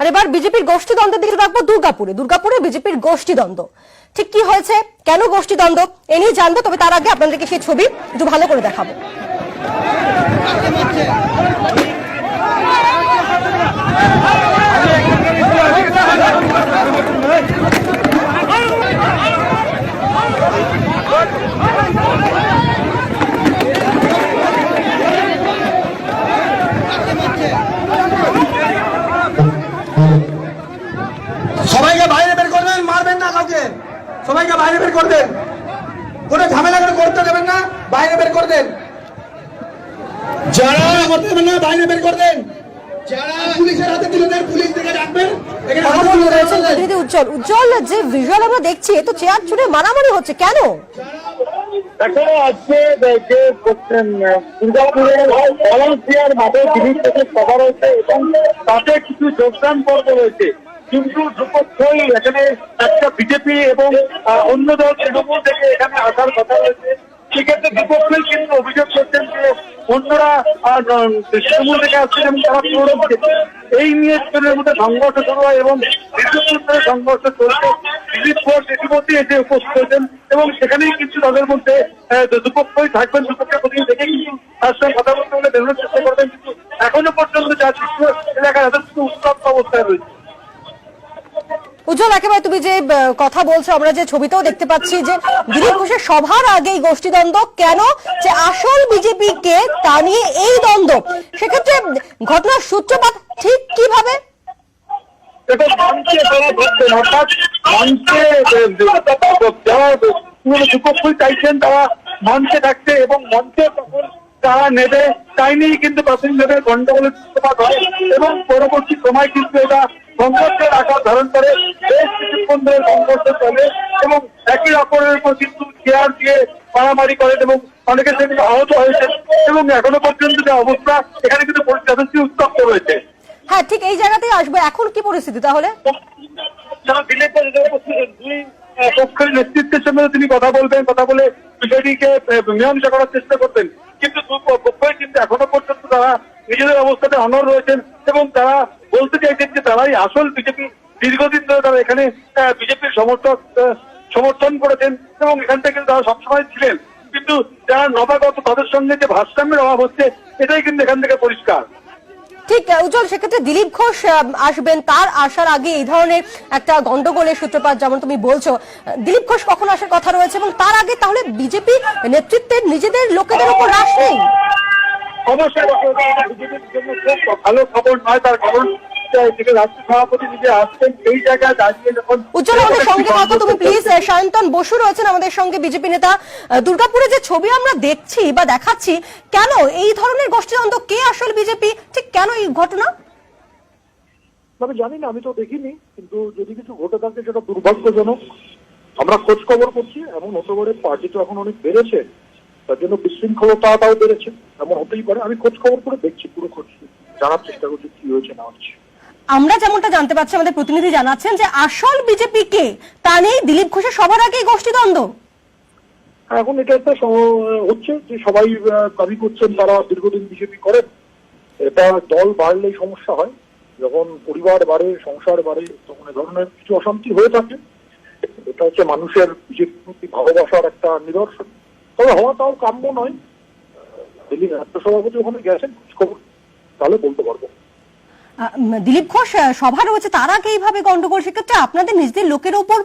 আর এবার বিজেপির গোষ্ঠী দ্বন্দ্বের দিকে রাখব দুর্গাপুরে। দুর্গাপুরে বিজেপির গোষ্ঠীদ্বন্দ্ব। ঠিক কি হয়েছে? কেন গোষ্ঠীদ্বন্দ্ব? এ নিয়ে জানব, তবে তার আগে আপনাদেরকে সেই ছবি একটু ভালো করে দেখাবো। না কাউকে? সবাইকে বাইরে বের করে দেন। কোনো ঝামেলা করে করতে দেবেন না বাইরে বের করে দেন। যারা করতে দেবেন না বাইরে বের করে দেন। যারা পুলিশের হাতে তুলে দেন পুলিশ থেকে রাখবেন এখানে হাতে কথা তুলে বলতে দেন। রয়েছেন প্রতিনিধি উজ্জ্বল উজ্জ্বল যে ভিজুয়াল আমরা দেখছি তো চেয়ার ছুড়ে মারামারি হচ্ছে কেন? দেখো আজকে যে করছেন ভলান্টিয়ার মাঠে দিলীপ থেকে সভা রয়েছে এবং তাতে কিছু যোগদান পর্ব রয়েছে কিন্তু দুপক্ষই এখানে একটা বিজেপি এবং অন্য দল তৃণমূল থেকে এখানে আসার কথা রয়েছে। সেক্ষেত্রে দুপক্ষই কিন্তু অভিযোগ করছেন যে অন্যরা তৃণমূল থেকে আসছেন এবং তারা পুরো বিজেপি। এই নিয়ে দুজনের মধ্যে সংঘর্ষ শুরু হয় এবং ধরে সংঘর্ষ চলছে। দিলীপ ঘোষ ইতিমধ্যে এসে উপস্থিত হয়েছেন এবং সেখানেই কিন্তু তাদের মধ্যে দুপক্ষই থাকবেন দুপক্ষের প্রতি দেখে কিন্তু তার সঙ্গে কথা বলতে হলে বেরোনোর চেষ্টা করবেন কিন্তু এখনও পর্যন্ত যা এলাকায় যথেষ্ট উত্তপ্ত অবস্থায় রয়েছে। উজ্জ্বল একেবারে তুমি যে কথা বলছো আমরা যে ছবিতেও দেখতে পাচ্ছি যে দিলীপ ঘোষের সভার আগে এই গোষ্ঠী দ্বন্দ্ব কেন যে আসল বিজেপি কে তা নিয়ে এই দ্বন্দ্ব সেক্ষেত্রে ঘটনার সূত্রপাত ঠিক কীভাবে মঞ্চে থাকতে এবং মঞ্চে তখন তারা নেবে তাই নিয়েই কিন্তু প্রাথমিকভাবে গন্ডগোলের সূত্রপাত হয় এবং পরবর্তী সময় কিন্তু এটা সংঘর্ষের আকার ধারণ করে। বেশ কিছুক্ষণ ধরে সংঘর্ষ চলে এবং একই অপরের উপর কিন্তু চেয়ার দিয়ে মারামারি করেন এবং অনেকে সেখানে আহত হয়েছেন এবং এখনও পর্যন্ত যে অবস্থা এখানে কিন্তু পরিস্থিতি উত্তপ্ত রয়েছে। হ্যাঁ ঠিক এই জায়গাতেই আসব। এখন কি পরিস্থিতি তাহলে? দুই পক্ষের নেতৃত্বের সঙ্গে তিনি কথা বলবেন কথা বলে বিষয়টিকে আহ, মীমাংসা করার চেষ্টা করবেন। পক্ষই কিন্তু এখনও পর্যন্ত তারা নিজেদের অবস্থাতে অনর রয়েছেন এবং তারা বলতে চাইছেন যে তারাই আসল বিজেপি। দীর্ঘদিন ধরে তারা এখানে বিজেপির সমর্থক সমর্থন করেছেন এবং এখান থেকে তারা সবসময় ছিলেন। কিন্তু যারা নবাগত তাদের সঙ্গে যে ভারসাম্যের অভাব হচ্ছে, এটাই কিন্তু এখান থেকে পরিষ্কার। ঠিক উজ্জ্বল সেক্ষেত্রে দিলীপ ঘোষ আসবেন। তার আসার আগে এই ধরনের একটা গন্ডগোলের সূত্রপাত যেমন তুমি বলছো দিলীপ ঘোষ কখন আসার কথা রয়েছে এবং তার আগে তাহলে বিজেপি নেতৃত্বের নিজেদের লোকেদের উপর রাশ নেই? অবশ্যই বিজেপির জন্য খুব ভালো খবর নয় তার কারণ আহ, যিনি রাষ্ট্র সভাপতি নিজে আসছেন সেই জায়গায় দাঁড়িয়ে যখন উজ্জ্বল আমাদের সঙ্গে থাকো তুমি প্লিজ সায়ন্তন বসু রয়েছেন আমাদের সঙ্গে বিজেপি নেতা। আহ, দুর্গাপুরে যে ছবি আমরা দেখছি বা দেখাচ্ছি কেন এই ধরনের গোষ্ঠীদ্বন্দ্ব কে আসল বিজেপি কেন এই ঘটনা? আমি জানি না আমি তো দেখিনি কিন্তু যদি কিছু ঘটে থাকে সেটা দুর্ভাগ্যজনক। আমরা খোঁজ খবর করছি এমন হতে পারে পার্টি তো এখন অনেক বেড়েছে তার জন্য বিশৃঙ্খলতাটাও বেড়েছে এমন হতেই পারে। আমি খোঁজ খবর করে দেখছি পুরো খোঁজ জানার চেষ্টা করছি কি হয়েছে না হচ্ছে আমরা যেমনটা জানতে পারছি আমাদের প্রতিনিধি জানাচ্ছেন যে আসল বিজেপি কে? তা নিয়ে দিলীপ ঘোষের সবার আগে এই গোষ্ঠীদ্বন্দ্ব এখন এটা একটা হচ্ছে যে সবাই দাবি করছেন তারা দীর্ঘদিন বিজেপি করেন। এটা দল বাড়লেই সমস্যা হয়। যখন পরিবার বাড়ে, সংসার বাড়ে, তখন এ ধরনের কিছু অশান্তি হয়ে থাকে। এটা হচ্ছে মানুষের বিজেপির ভালোবাসার একটা নিদর্শন। তবে হওয়া তাও কাম্য নয়। দিল্লি রাজ্য সভাপতি ওখানে গেছেন খবর, তাহলে বলতে পারব। দিলীপ ঘোষ সভা রয়েছে, তার আগে এইভাবে গন্ডগোল, সেক্ষেত্রে আপনাদের নিজেদের লোকের উপর